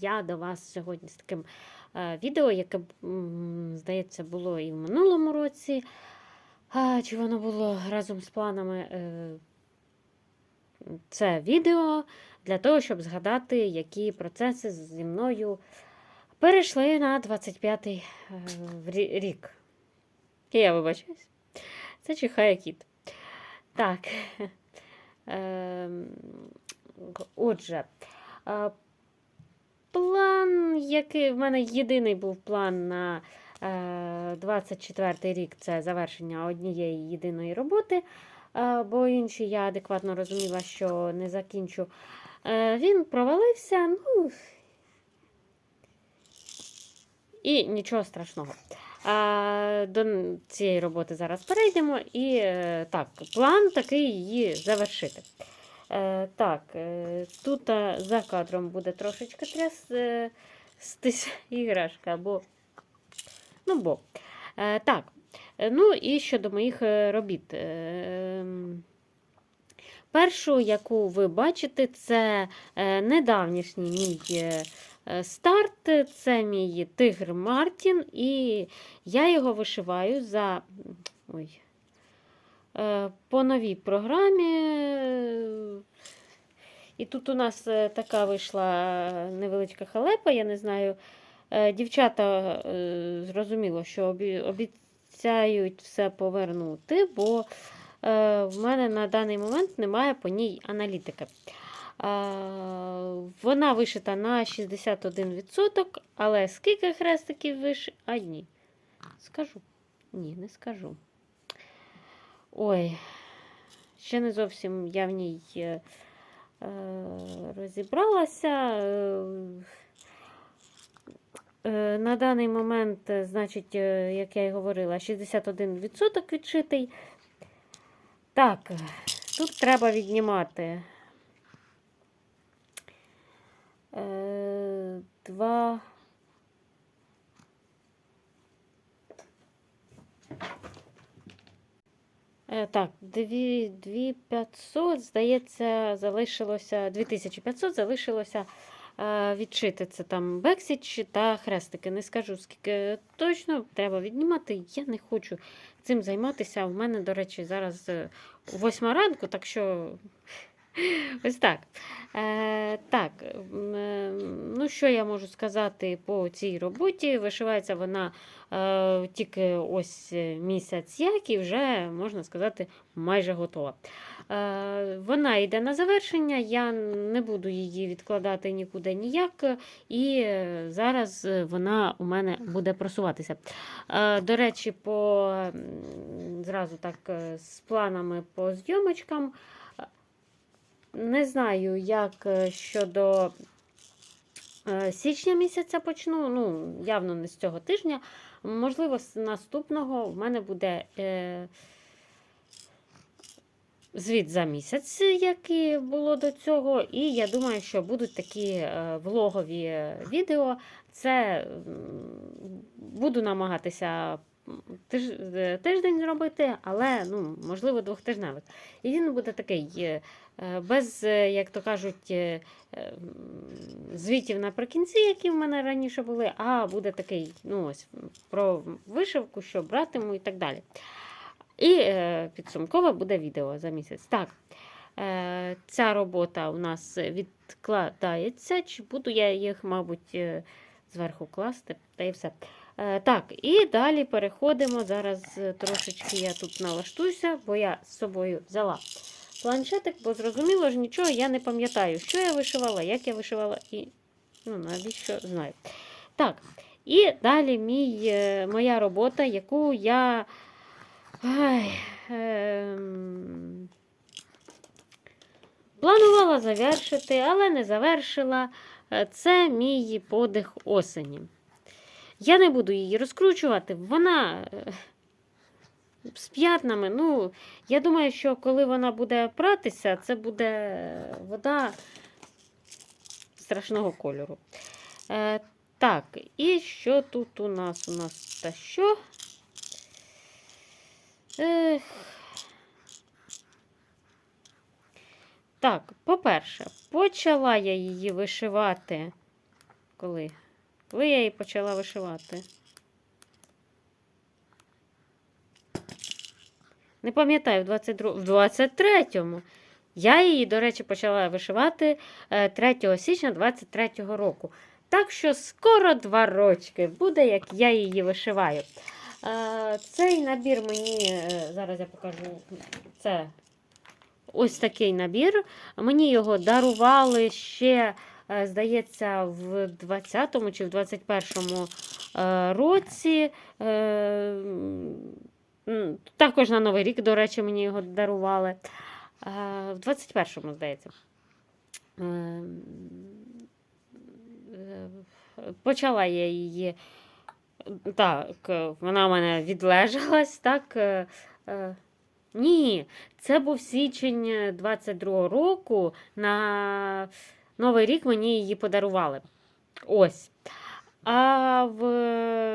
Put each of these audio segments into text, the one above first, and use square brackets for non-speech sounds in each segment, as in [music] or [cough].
я до вас сьогодні з таким е, відео, яке, здається, було і в минулому році. Чи воно було разом з планами? Е, це відео для того, щоб згадати, які процеси зі мною перейшли на 25-й е, рік. І я вибачаюсь. Це чихає кіт. Так. [laughs] Ем, Отже, план, який в мене єдиний був план на 24 й рік це завершення однієї єдиної роботи, е, бо інші я адекватно розуміла, що не закінчу. Е, Він провалився, ну і нічого страшного. До цієї роботи зараз перейдемо. І е, так, план такий її завершити. Е, Так, е, тут е, за кадром буде трошечки трястись [laughs] іграшка, бо. Ну, бо. Так. Ну і щодо моїх робіт. Ем, Першу, яку ви бачите, це недавнішній мій старт. Це мій тигр Мартін, і я його вишиваю за ой, по новій програмі. І тут у нас е, така вийшла невеличка халепа, я не знаю. Е, Дівчата е, зрозуміло, що обіцяють все повернути, бо е, в мене на даний момент немає по ній аналітики. Е, Вона вишита на 61%, але скільки хрестиків виш... А ні. Скажу. Ні, не скажу. Ой, ще не зовсім я в ній е, е, розібралася. Е, На даний момент, е, значить, е, як я і говорила, 61% відшитий. Так, тут треба віднімати. Е, Два. Е, Так, 2500, здається, залишилося 2500 залишилося відчити відшити. Це там бексіч та хрестики. Не скажу, скільки точно треба віднімати. Я не хочу цим займатися. У мене, до речі, зараз е, 8 ранку, так що [laughs] ось так. Е, так, е, ну що я можу сказати по цій роботі? Вишивається вона е, тільки ось е, місяць як і вже, можна сказати, майже готова. Е, вона йде на завершення, я не буду її відкладати нікуди ніяк, і е, зараз вона у мене буде просуватися. Е, до речі, по зразу так з планами по зйомочкам. Не знаю, як е, щодо е, січня місяця почну. Ну, явно не з цього тижня. Можливо, з наступного в мене буде е, звіт за місяць, як і було до цього. І я думаю, що будуть такі е, влогові відео. Це буду намагатися тиж, тиждень зробити, але ну, можливо двохтижневик. І він буде такий. Е, без, е, як то кажуть, е, звітів наприкінці, які в мене раніше були, а буде такий ну ось, про вишивку, що братиму і так далі. І підсумкове буде відео за місяць. Так, ця робота у нас відкладається, чи буду я їх, мабуть, зверху класти, та і все. Так, і далі переходимо. Зараз трошечки я тут налаштуюся, бо я з собою взяла планшетик, бо зрозуміло ж нічого я не пам'ятаю, що я вишивала, як я вишивала і ну, навіщо знаю. Так, і далі мій, е, моя робота, яку я ай, ем, планувала завершити, але не завершила. Е, Це мій подих осені. Я не буду її розкручувати, вона. З п'ятнами. Ну, я думаю, що коли вона буде пратися, це буде вода страшного кольору. Е, так, і що тут у нас? У нас та що? Ех. Так, по-перше, почала я її вишивати. Коли? Коли я її почала вишивати? Не пам'ятаю, в 22, в 23-му. Я її, до речі, почала вишивати е, 3 січня 23-го року. Так що скоро два рочки буде, як я її вишиваю. Е, Цей набір мені, е, зараз я покажу, це ось такий набір. Мені його дарували ще, е, здається, в 20-му чи в 21-му е, році. Також на Новий рік, до речі, мені його дарували. Е, В 21-му, здається. Е, е, Почала я її. Так, вона в мене відлежалась, так. е, Ні, це був січень 22-го року. На Новий рік мені її подарували. Ось. А в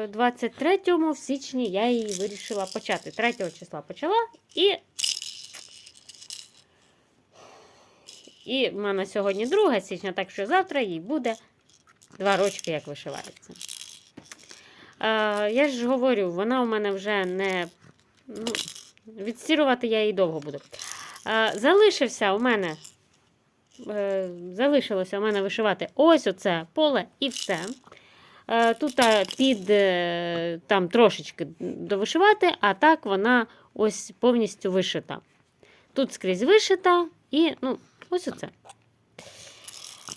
23-му в січні я її вирішила почати. 3 числа почала і. І в мене сьогодні 2 січня, так що завтра їй буде два рочки, як вишивається. Е, я ж говорю, вона у мене вже не. Ну, відстірувати я її довго буду. Е, залишився у мене. Е, залишилося у мене вишивати ось оце поле і все. Е, Тут під е, там трошечки довишивати, а так вона ось повністю вишита. Тут скрізь вишита і ну, ось оце.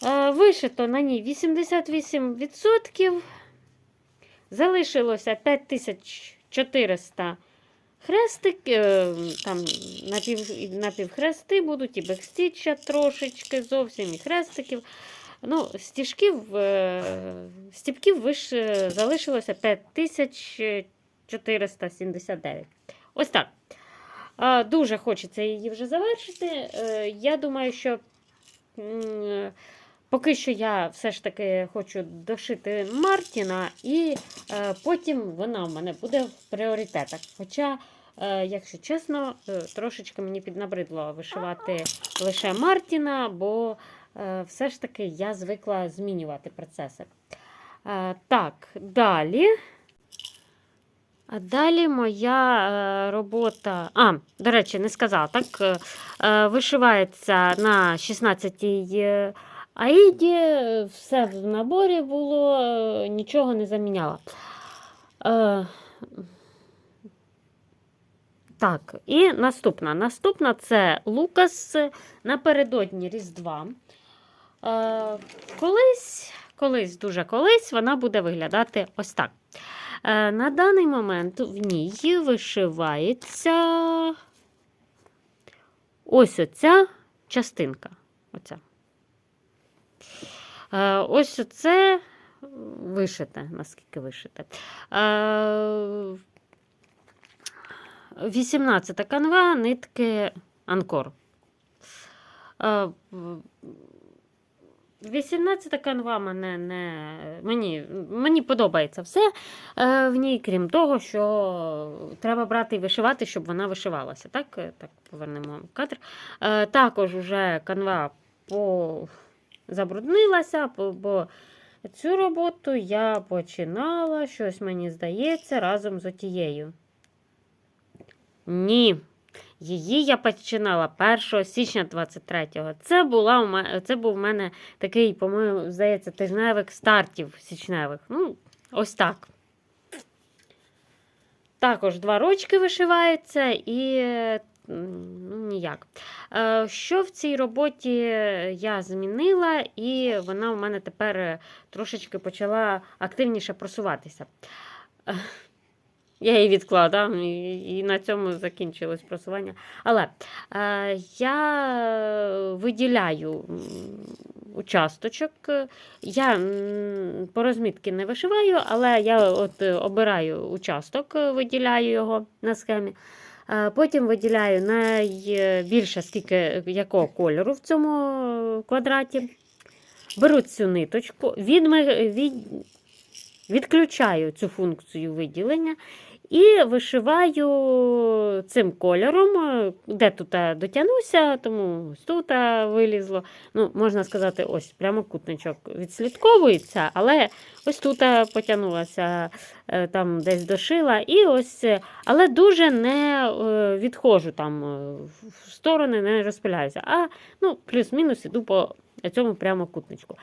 Е, Вишито на ній 88%. Залишилося 5400 хрестик, е, там напів, напівхрести будуть, і бекстіча трошечки, зовсім і хрестиків. Ну, стіжків, е, стіпків виш, залишилося 5479. Ось так. Дуже хочеться її вже завершити. Е, Я думаю, що поки що я все ж таки хочу дошити Мартіна, і е, потім вона в мене буде в пріоритетах. Хоча, якщо чесно, трошечки мені піднабридло вишивати лише Мартіна, бо все ж таки я звикла змінювати процеси. Е, Так, далі. А далі моя е, робота. А, до речі, не сказала, так. е, е, Вишивається на 16-й е, аїді, е, все в наборі було, е, нічого не заміняла. Е, Так, і наступна. Наступна це Лукас напередодні Різдва. Е, Колись, колись, дуже колись вона буде виглядати ось так. Е, На даний момент в ній вишивається ось оця частинка. Оця. Е, Ось оце вишите, наскільки вишите. Е, 18 канва, нитки Анкор. Е, 18 канва мене не. Мені, мені подобається все е, в ній, крім того, що треба брати і вишивати, щоб вона вишивалася. Так, Е, так повернемо кадр. Е, також уже канва по... забруднилася, бо цю роботу я починала, щось мені здається, разом з отією. Ні. Її я починала 1 січня 23-го. Це, була це був у мене такий, по-моєму, здається, тижневик стартів січневих. Ну, ось так. Також два рочки вишиваються і ну, ніяк. Е, Що в цій роботі я змінила, і вона у мене тепер трошечки почала активніше просуватися. Я її відкладав, і, на цьому закінчилось просування. Але е, я виділяю участочок. Я по розмітки не вишиваю, але я от е, обираю участок, е, виділяю його на схемі. Е, Потім виділяю найбільше, скільки якого кольору в цьому квадраті. Беру цю ниточку, відми, від, відключаю цю функцію виділення І вишиваю цим кольором, е, де тут е, дотягнуся, тому ось тут е, вилізло. Ну, можна сказати, ось прямокутничок відслідковується, але ось тут потягнулася, там десь дошила. І ось, але дуже не відходжу там в сторони, не розпиляюся. А ну, плюс-мінус іду по цьому прямокутничку.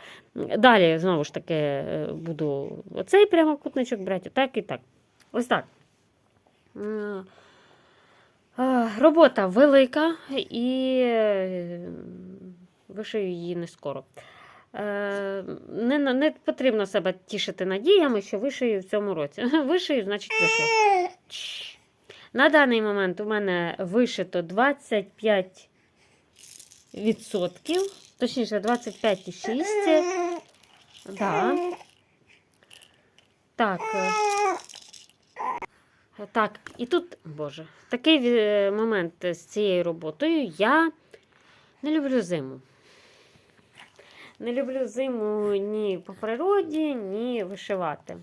Далі, знову ж таки, буду оцей прямокутничок брати, так і так. Ось так. М, е, Робота велика і е, вишию її не скоро. Е, Не, не потрібно себе тішити надіями, що вишию в цьому році. [laughs] Вишию, значить вишию. На даний момент у мене вишито 25 відсотків, точніше 25,6. Да. Так. Е, Так, і тут, боже, такий е, момент з цією роботою. Я не люблю зиму. Не люблю зиму ні по природі, ні вишивати.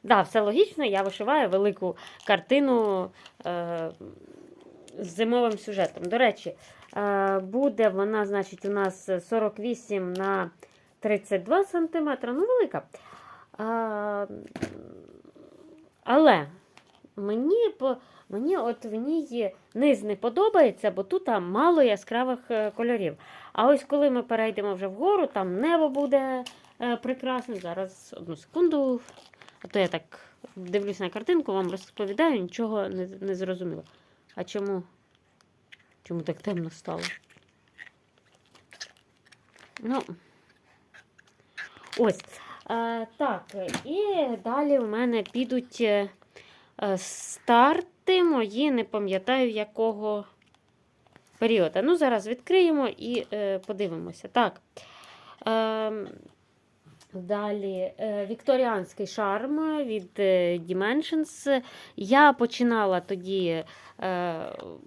Так, да, все логічно, я вишиваю велику картину е, з зимовим сюжетом. До речі, е, буде вона, значить, у нас 48 на 32 см, ну велика. А, але мені, мені от в ній низ не подобається, бо тут там мало яскравих е, кольорів. А ось коли ми перейдемо вже вгору, там небо буде е, прекрасне. Зараз одну секунду. А то я так дивлюсь на картинку, вам розповідаю, нічого не, не зрозуміло. А чому? Чому так темно стало? Ну. Ось. Е, так, і далі в мене підуть старти мої, не пам'ятаю якого періоду. Ну, зараз відкриємо і е, подивимося. Так. Е, Далі е, вікторіанський шарм від е, Dimensions. Я починала тоді е,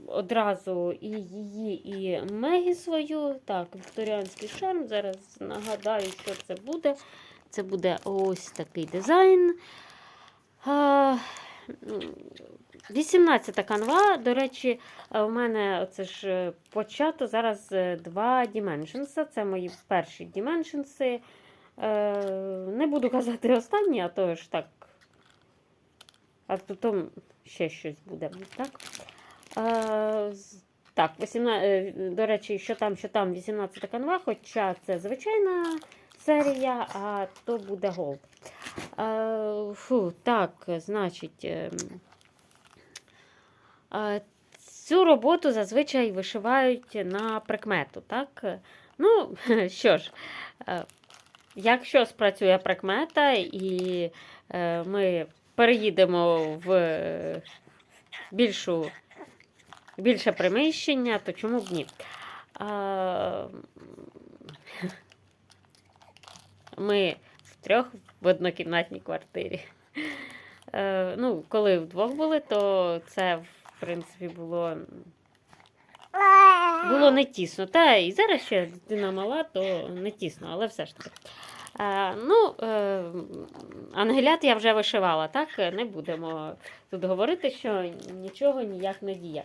одразу і її, і Мегі свою. Так, вікторіанський шарм. Зараз нагадаю, що це буде. Це буде ось такий дизайн. Е, 18 канва. До речі, е, в мене це ж е, почато зараз е, два Dimensions. Це мої перші Dimensions. Е, не буду казати останні, а то ж так. А потім ще щось буде. Так, е, так 18, е, до речі, що там, що там 18 канва, хоча це звичайна серія, а то буде голд. Фу, так, значить. ем, Цю роботу зазвичай вишивають на прикмету, так? Ну, [laughs] що ж, е, Якщо спрацює прикмета і е, ми переїдемо в е, більшу, більше приміщення, то чому б ні? Ми втрьох в однокімнатній квартирі. Е, ну, коли вдвох були, то це, в принципі, було було не тісно. Та і зараз ще дитина мала, то не тісно, але все ж таки. Е, ну, е, ангелят я вже вишивала, так? Не будемо тут говорити, що нічого ніяк не діє.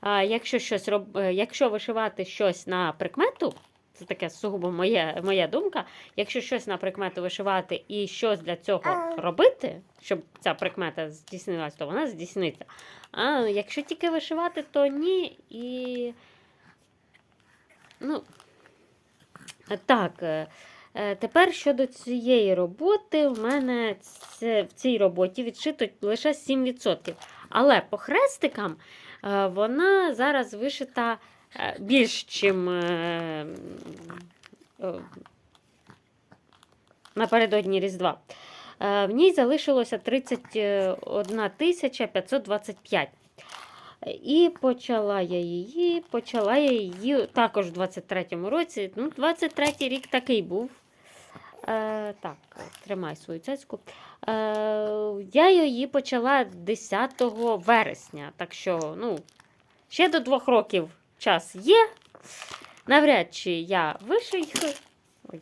А якщо, щось роб... е, якщо вишивати щось на прикмету, це таке сугубо моє, моя думка. Якщо щось на прикмету вишивати і щось для цього робити, щоб ця прикмета здійснилась, то вона здійсниться. А якщо тільки вишивати, то ні. І Ну, так, е, е, тепер щодо цієї роботи, в мене в цій роботі відшито лише 7%. Але по хрестикам е, вона зараз вишита більш, чим е, е, напередодні Різдва. Е, В ній залишилося 31 525. І почала я її, почала я її також в 23-му році. Ну, 23-й рік такий був. Е, так, тримай свою цяцьку. Е, я її почала 10 вересня. Так що, ну, ще до двох років час є. Навряд чи я вишию. Ой.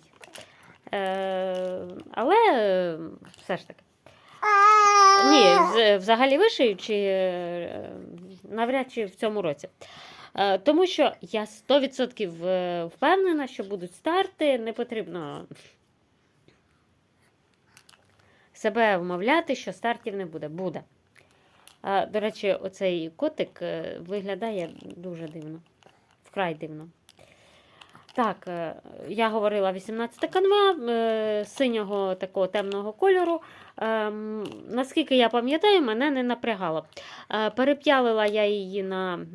Е, але е, все ж таки. ні, взагалі вишию, чи е, навряд чи в цьому році. Е, Тому що я 100% е, впевнена, що будуть старти, не потрібно себе вмовляти, що стартів не буде. Буде. До речі, оцей котик виглядає дуже дивно. Вкрай дивно. Так, е, я говорила 18 канва е, синього такого темного кольору. Ем, Наскільки я пам'ятаю, мене не напрягало. Е, Переп'ялила я її на.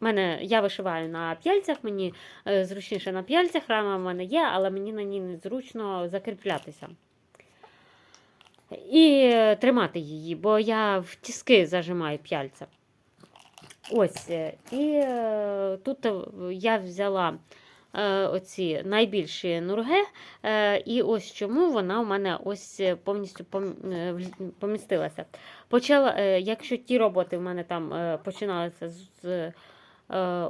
Мене, я вишиваю на п'яльцях, мені зручніше на п'яльцях, рама в мене є, але мені на ній незручно закріплятися. І тримати її, бо я в тіски зажимаю п'яльця. Ось. е, І е, тут е, я взяла оці найбільші нурге, і ось чому вона у мене ось повністю помістилася. Почала, якщо ті роботи в мене там починалися з.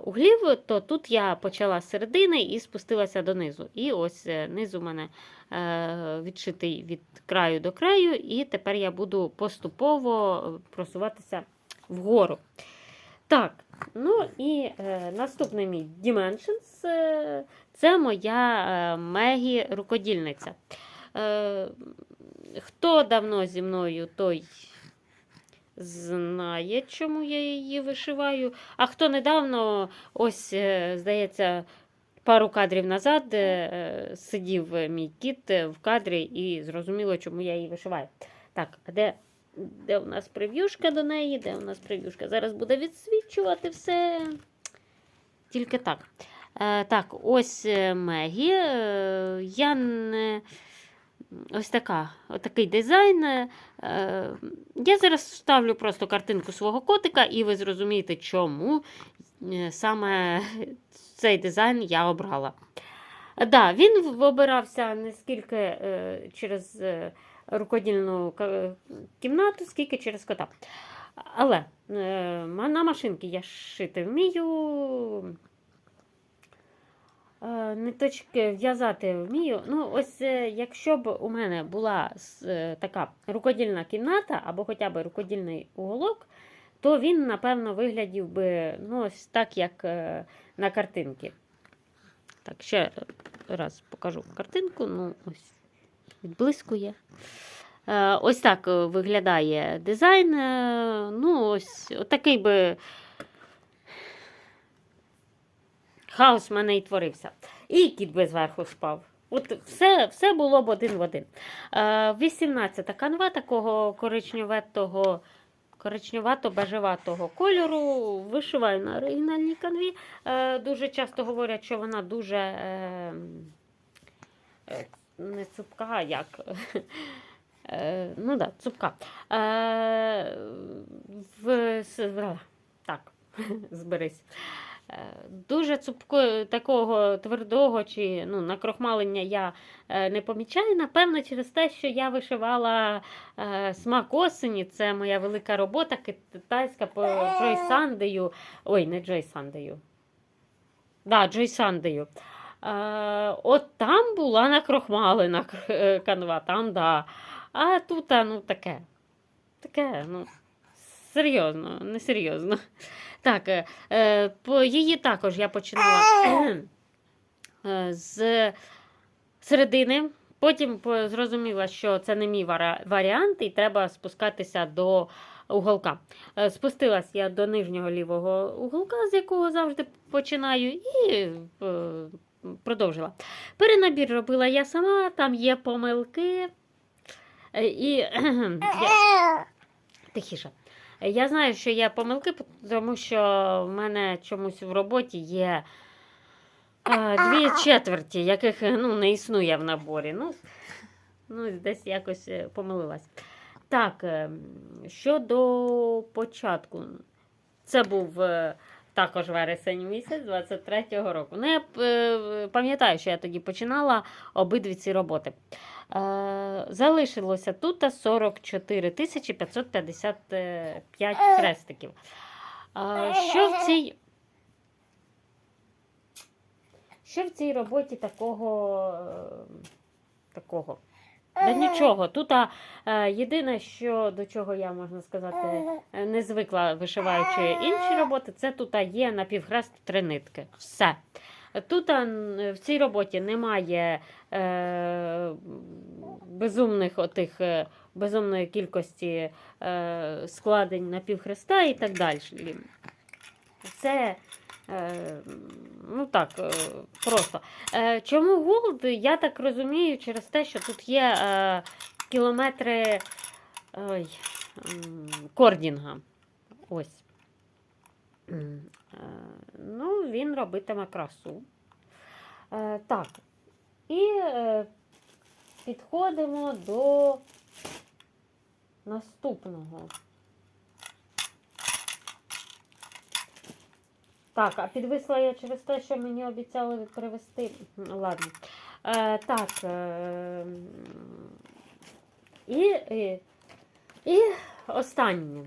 Углів, то тут я почала з середини і спустилася донизу. І ось е, низ у мене відшитий від краю до краю, і тепер я буду поступово просуватися вгору. Так, ну і е, наступний мій Dimensions е, це моя е, Мегі рукодільниця. Е, хто давно зі мною, той знає, чому я її вишиваю. А хто недавно, ось, е, здається, пару кадрів назад е, е, сидів мій кіт е, в кадрі і зрозуміло, чому я її вишиваю. Так, а де, де у нас прев'юшка до неї? Де у нас прев'юшка? Зараз буде відсвічувати все. Тільки так. Е, так, ось е, Мегі. Е, я не. Ось така, отакий дизайн. Е, я зараз вставлю просто картинку свого котика, і ви зрозумієте, чому е, саме цей дизайн я обрала. Е, Да, він обирався не скільки е, через е, рукодільну кімнату, скільки через кота. Але е, на машинки я шити вмію. Е, Ниточки в'язати вмію. Ну, ось е, якщо б у мене була е, така рукодільна кімната або хоча б рукодільний уголок, то він, напевно, виглядів би ну, ось так, як е, на картинці. Так, ще раз покажу картинку. Ну, ось відблискує. Е, Ось так е, виглядає дизайн. Е, Ну, ось такий би хаос в мене і творився. І кіт би зверху спав. От все, все було б один в один. Е, 18 канва такого коричневатого, коричневато-бежеватого кольору. Вишиваю на оригінальній канві. Дуже часто говорять, що вона дуже не цупка, як. [laughs] Е, ну да, цупка. Е, в, так, [laughs] зберись. Е, Дуже цупко такого твердого чи ну, накрохмалення я не помічаю. Напевно, через те, що я вишивала смак осені. Це моя велика робота китайська по Джой Сандею. Ой, не Джой Сандею. Да, Джой Сандею. Е, от там була накрохмалена е, канва, там, да. А тут, ну, таке. Таке, ну, серйозно, не серйозно. Так, е, е, по її також я починала е, з середини. Потім зрозуміла, що це не мій варіант, і треба спускатися до уголка. Е, Спустилась я до нижнього лівого уголка, з якого завжди починаю, і е, продовжила. Перенабір робила я сама, там є помилки. Е, І я, тихіше. Я знаю, що є помилки, тому що в мене чомусь в роботі є е, дві четверті, яких ну, не існує в наборі. Ну, ну, десь якось е, помилилась. Так, е, щодо початку, це був також вересень місяць 23-го року. Ну, я е, пам'ятаю, що я тоді починала обидві ці роботи. Е, залишилося тут 44 555 хрестиків. Е, що в цій що в цій роботі такого, такого Да нічого. Тут а, е, єдине, що до чого я можна сказати, не звикла вишиваючи інші роботи, це тут а, є напівхрест три нитки. Все. Тут а, в цій роботі немає е, безумних отих, е, безумної кількості е, складень напівхреста і так далі. Це ну так, е, просто. Е, чому голд? Я так розумію, через те, що тут є е, кілометри ой, кордінга. Ось. Е, Ну, він робитиме красу. Е, так. І е, підходимо до наступного. Так, а підвисла я через те, що мені обіцяли привезти. Ладно. Е, так. Е, і, і, і останнє.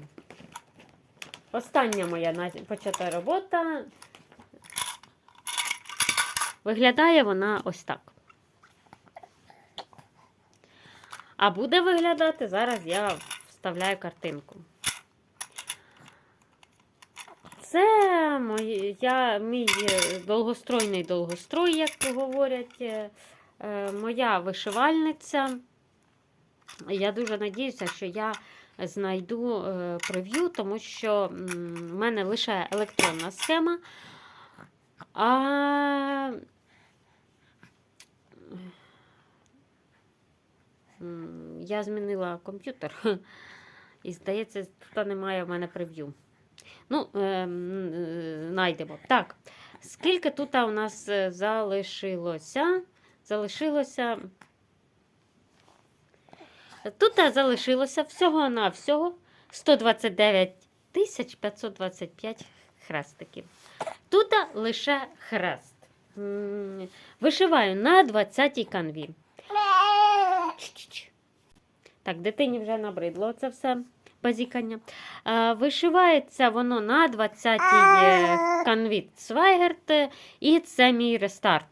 Остання моя почата робота. Виглядає вона ось так. А буде виглядати, зараз я вставляю картинку. Це моя, мій е, довгостройний довгострой, як говорять, е, е, моя вишивальниця. Я дуже надіюся, що я знайду прев'ю, тому що в мене лише електронна схема. А я змінила комп'ютер. [laughs] І здається, тут немає в мене прев'ю. Ну, е, м, е, знайдемо. Так, скільки тут у нас е, залишилося? Залишилося. Тут е, залишилося всього-навсього 129 тисяч 525 хрестиків. Тут е, лише хрест. Вишиваю на 20-й канві. Так, дитині вже набридло це все базікання. Вишивається воно на 20-й е, канві Свайгерт, е, і це мій рестарт.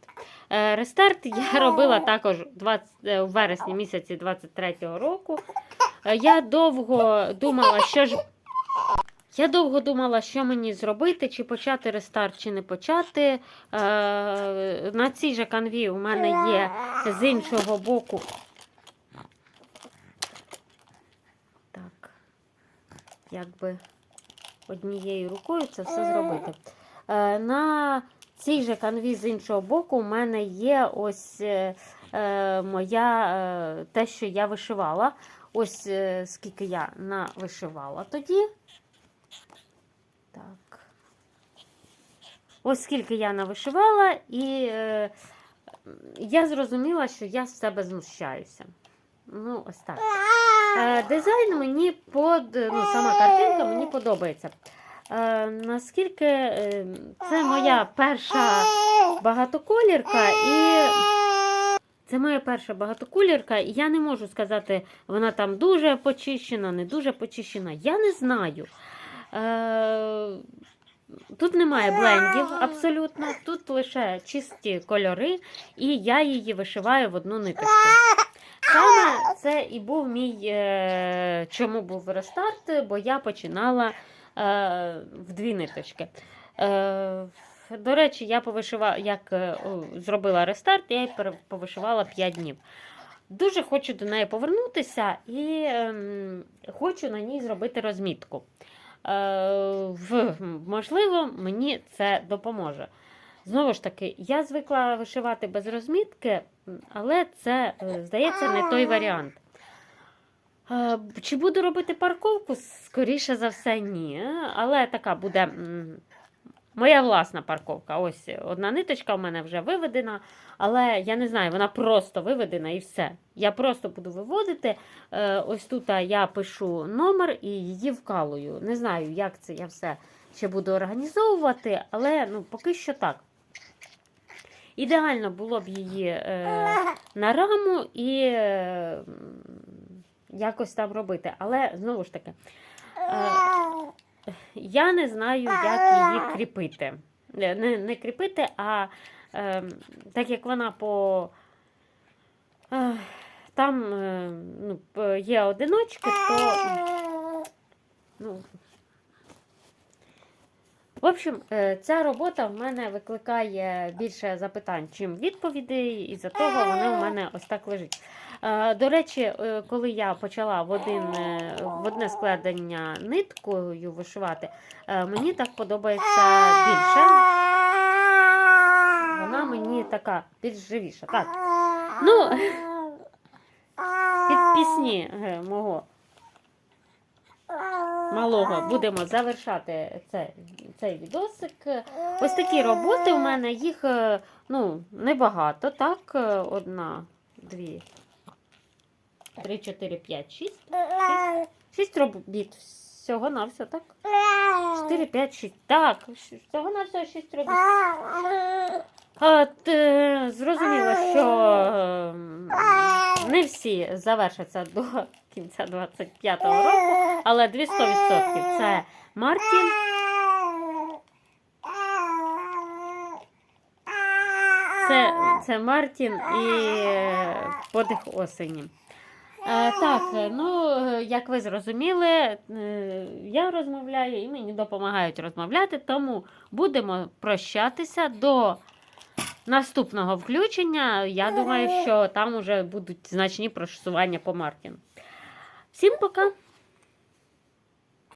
Е, Рестарт я робила також 20, е, у вересні місяці 23-го року. Я довго думала, що ж. Я довго думала, що мені зробити, чи почати рестарт, чи не почати. На цій же канві у мене є з іншого боку. Якби однією рукою це все зробити. Е, на цій же канві з іншого боку у мене є ось е, е, моя, е, те, що я вишивала. Ось е, скільки я навишивала тоді. Так. Ось скільки я навишивала, і е, я зрозуміла, що я з себе знущаюся. Ну, ось так. Дизайн мені под, ну, сама картинка мені подобається. Наскільки е, це моя перша багатоколірка, і це моя перша багатоколірка, і я не можу сказати, вона там дуже почищена, не дуже почищена. Я не знаю. Е, Тут немає блендів абсолютно, тут лише чисті кольори, і я її вишиваю в одну ниточку. Саме це і був мій, е, чому був рестарт, бо я починала е, в дві ниточки. Е, до речі, я повишивала, як е, зробила рестарт, я її повишивала 5 днів. Дуже хочу до неї повернутися і ем, хочу на ній зробити розмітку. Е, можливо, мені це допоможе. Знову ж таки, я звикла вишивати без розмітки, але це, е, здається, не той варіант. Чи буду робити парковку? Скоріше за все, ні. Але така буде моя власна парковка. Ось одна ниточка в мене вже виведена, але я не знаю, вона просто виведена і все. Я просто буду виводити. Е, Ось тут я пишу номер і її вкалую. Не знаю, як це я все ще буду організовувати, але ну, поки що так. Ідеально було б її е, на раму і е, якось там робити. Але знову ж таки, е, я не знаю, як її кріпити. Не, не, кріпити, а е, так як вона по. Е, там е, ну, є одиночки, то ну. В общем, е, ця робота в мене викликає більше запитань, чим відповідей, і за того вона в мене ось так лежить. Е, До речі, е, коли я почала в, один, в одне складення ниткою вишивати, мені так подобається більше. Вона мені така більш живіша. Так, ну, [laughs] під пісні мого малого будемо завершати це, цей відосик. Ось такі роботи у мене, їх е, ну, небагато, так? Е, Одна, дві, три, чотири, п'ять, шість. Шість робіт. Всього на все, так? Чотири, п'ять, шість. Так, всього на все шість робіт. А, т, зрозуміло, що е, не всі завершаться до кінця 25-го року, але 200% це Мартін. Це, це Мартін і е, подих осені. Е, так, ну, як ви зрозуміли, е, я розмовляю і мені допомагають розмовляти, тому будемо прощатися до наступного включення. Я думаю, що там вже будуть значні просування по Мартіну. Всім пока!